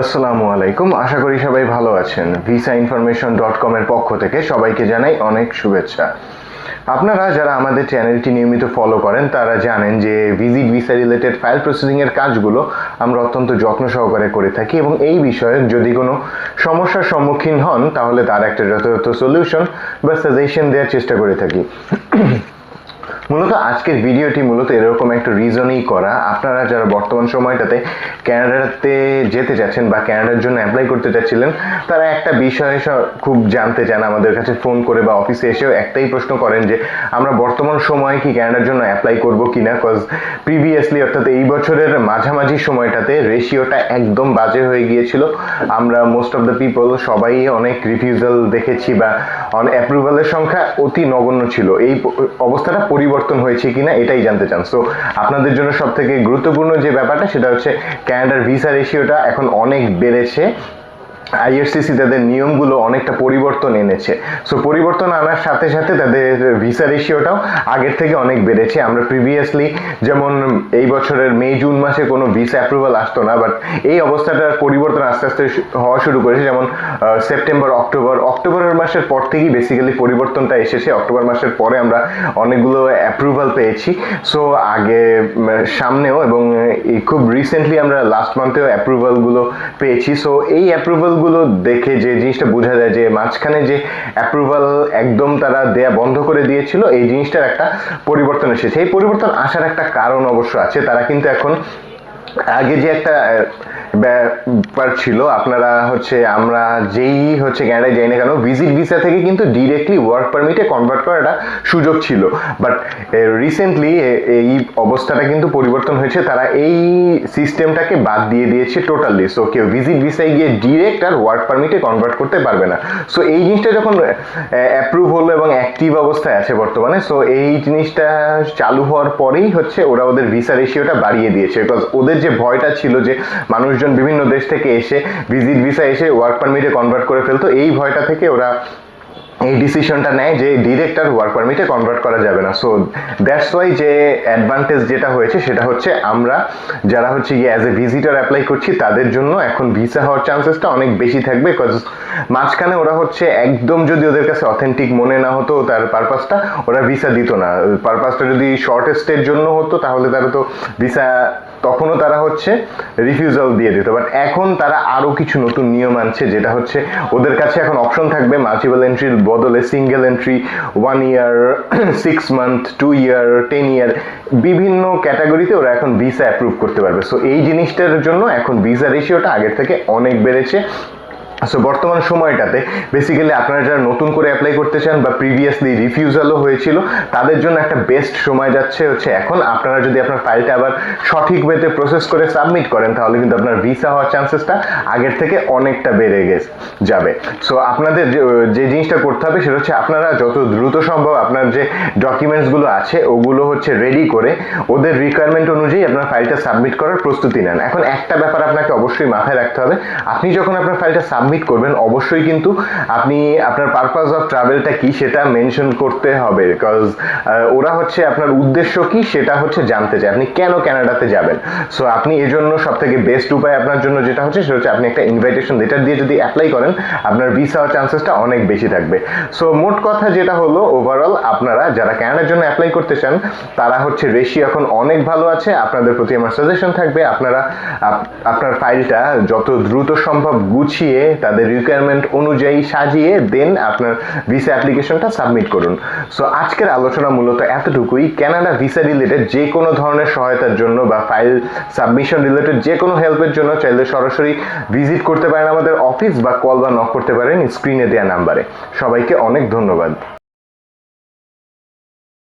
আসসালামু আলাইকুম। আশা করি সবাই ভালো আছেন। ভিসা ইনফরমেশন ডট কমের পক্ষ থেকে সবাইকে জানাই অনেক শুভেচ্ছা। আপনারা যারা আমাদের চ্যানেলটি নিয়মিত ফলো করেন, তারা জানেন যে ভিজিট ভিসা রিলেটেড ফাইল প্রসেসিংয়ের কাজগুলো আমরা অত্যন্ত যত্ন সহকারে করে থাকি এবং এই বিষয়ে যদি কোনো সমস্যার সম্মুখীন হন, তাহলে তার একটা যথাযথ সলিউশন বা সাজেশন দেওয়ার চেষ্টা করে থাকি। মূলত আজকের ভিডিওটি মূলত এরকম একটা রিজনই করা। আপনারা যারা বর্তমান সময়টাতে ক্যানাডাতে যেতে চাচ্ছেন বা ক্যানাডার জন্য অ্যাপ্লাই করতে চাচ্ছিলেন তারা একটা বিষয় খুব জানতে চান, আমাদের কাছে ফোন করে বা অফিসে এসেও একটাই প্রশ্ন করেন যে, আমরা বর্তমান সময়ে কি ক্যানাডার জন্য অ্যাপ্লাই করব কি না কজ প্রিভিয়াসলি অর্থাৎ এই বছরের মাঝামাঝি সময়টাতে রেশিওটা একদম বাজে হয়ে গিয়েছিল। আমরা মোস্ট অফ দ্য পিপল সবাই অনেক রিফিউজাল দেখেছি বা অ্যাপ্রুভালের সংখ্যা অতি নগণ্য ছিল। এই অবস্থাটা পরিবর্তন হয়েছে কিনা এটাই জানতে চান। সো আপনাদের জন্য সব থেকে গুরুত্বপূর্ণ যে ব্যাপারটা সেটা হচ্ছে ক্যানাডার ভিসা রেশিওটা এখন অনেক বেড়েছে। আইআরসিসি তাদের নিয়মগুলো অনেকটা পরিবর্তন এনেছে। সো পরিবর্তন আনার সাথে সাথে তাদের ভিসা রেশিওটাও আগের থেকে অনেক বেড়েছে। আমরা প্রিভিয়াসলি যেমন এই বছরের মে জুন মাসে কোনো ভিসা অ্যাপ্রুভাল আসতো না বাট এই অবস্থাটার পরিবর্তন আস্তে আস্তে হওয়া শুরু করেছে। যেমন সেপ্টেম্বর অক্টোবর অক্টোবরের মাসের পর থেকেই বেসিক্যালি পরিবর্তনটা এসেছে। অক্টোবর মাসের পরে আমরা অনেকগুলো অ্যাপ্রুভাল পেয়েছি। সো আগে সামনেও এবং খুব রিসেন্টলি আমরা লাস্ট মান্থেও অ্যাপ্রুভালগুলো পেয়েছি। সো এই অ্যাপ্রুভালগুলো দেখে যে জিনিসটা বোঝা যায় যে মাঝখানে যে অ্যাপ্রুভাল একদম তারা দেয়া বন্ধ করে দিয়েছিল, এই জিনিসটার একটা পরিবর্তন এসেছে। এই পরিবর্তন আসার একটা কারণ অবশ্য আছে। তারা কিন্তু এখন আগে যে একটা ব্যাপার ছিল, আপনারা হচ্ছে, আমরা যেই হচ্ছে ক্যানাডায় যাই না কেন ভিজিট ভিসা থেকে কিন্তু ডিরেক্টলি ওয়ার্ক পারমিটে কনভার্ট করাটা সুযোগ ছিল। বাট রিসেন্টলি এই অবস্থাটা কিন্তু পরিবর্তন হয়েছে, তারা এই সিস্টেমটাকে বাদ দিয়ে দিয়েছে টোটালি সো কেউ ভিজিট ভিসায় গিয়ে ডিরেক্ট আর ওয়ার্ক পারমিটে কনভার্ট করতে পারবে না। সো এই জিনিসটা যখন অ্যাপ্রুভ হলো এবং অ্যাক্টিভ অবস্থায় আছে বর্তমানে সো এই জিনিসটা চালু হওয়ার পরেই হচ্ছে ওরা ওদের ভিসা রেশিওটা বাড়িয়ে দিয়েছে। বিকজ ওদের যে ভয়টা ছিল যে মানুষজন বিভিন্ন দেশ থেকে এসে ভিজিট ভিসা এসে ওয়ার্ক পারমিটে কনভার্ট করে ফেলতো। এই ভয়টা থেকে ওরা এই ডিসিশনটা নেয় যে ডিরেক্ট আর ওয়ার্ক পারমিটে কনভার্ট করা যাবে না। সো দ্যাটস ওয়াই যে অ্যাডভান্টেজ যেটা হয়েছে সেটা হচ্ছে আমরা যারা হচ্ছে গিয়ে অ্যাজ এ ভিজিটার অ্যাপ্লাই করছি, তাদের জন্য এখন ভিসা হওয়ার চান্সেসটা অনেক বেশি থাকবে বিকজ মাঝখানে ওরা হচ্ছে একদম যদি ওদের কাছে অথেন্টিক মনে না হতো তার পারপাসটা ওরা ভিসা দিত না। পারপাসটা যদি শর্টেস্টের জন্য হতো, তাহলে তারা তো ভিসা তখনও তারা হচ্ছে রিফিউজাল দিয়ে দিত। বাট এখন তারা আরও কিছু নতুন নিয়ম আনছে, যেটা হচ্ছে ওদের কাছে এখন অপশন থাকবে মাল্টিপল এন্ট্রির বদলে single entry one year six month two year ten year বিভিন্ন ক্যাটাগরিতে ওরা এখন ভিসা অ্যাপ্রুভ করতে পারবে। সো এই জিনিসটার জন্য এখন ভিসা রেশিওটা আগের থেকে অনেক বেড়েছে। সো বর্তমান সময়টাতে বেসিক্যালি আপনারা যারা নতুন করে অ্যাপ্লাই করতে চান বা প্রিভিয়াসলি রিফিউজালও হয়েছিল, তাদের জন্য একটা বেস্ট সময় যাচ্ছে হচ্ছে এখন। আপনারা যদি আপনার ফাইলটা আবার সঠিক ওয়েতে প্রসেস করে সাবমিট করেন, তাহলে কিন্তু আপনার ভিসা হওয়ার চান্সেসটা আগের থেকে অনেকটা বেড়ে গেছে, যাবে। সো আপনাদের যে জিনিসটা করতে হবে সেটা হচ্ছে আপনারা যত দ্রুত সম্ভব আপনার যে ডকুমেন্টসগুলো আছে, ওগুলো হচ্ছে রেডি করে ওদের রিকোয়ারমেন্ট অনুযায়ী আপনার ফাইলটা সাবমিট করার প্রস্তুতি নেন। এখন একটা ব্যাপার আপনাকে অবশ্যই মাথায় রাখতে হবে। আপনি যখন আপনার ফাইলটা সাবমিট করবেন, অবশ্যই কিন্তু আপনি আপনার পারপাস অফ ট্রাভেলটা কি সেটা মেনশন করতে হবে বিকজ ওরা হচ্ছে আপনার উদ্দেশ্য কি সেটা হচ্ছে জানতে চায়। আপনি কেন ক্যানাডাতে যাবেন? সো আপনি এজন্য সব থেকে বেস্ট উপায় আপনার জন্য যেটা হচ্ছে সেটা হচ্ছে আপনি একটা ইনভাইটেশন লেটার দিয়ে যদি অ্যাপ্লাই করেন, আপনার ভিসা চান্সেসটা অনেক বেশি থাকবে। সো মোট কথা যেটা হলো ওভারঅল আপনারা যারা ক্যানাডার জন্য অ্যাপ্লাই করতে চান, তারা হচ্ছে রেশি এখন অনেক ভালো আছে। আপনাদের প্রতি আমার সাজেশন থাকবে, আপনারা, আপ- আপনার ফাইলটা যত দ্রুত সম্ভব গুছিয়ে তাদের রিকোয়ারমেন্ট অনুযায়ী সাজিয়ে দেন আপনার ভিসা অ্যাপ্লিকেশনটা সাবমিট করুন। সো আজকের আলোচনা মূলত এতটুকুই ক্যানাডা ভিসা রিলেটেড যে কোনো ধরনের সহায়তার জন্য বা ফাইল সাবমিশন রিলেটেড যে কোনো হেল্পের জন্য চাইলে সরাসরি ভিজিট করতে পারেন আমাদের অফিস বা কল বা নক করতে পারেন স্ক্রিনে দেওয়া নাম্বারে সবাইকে অনেক ধন্যবাদ।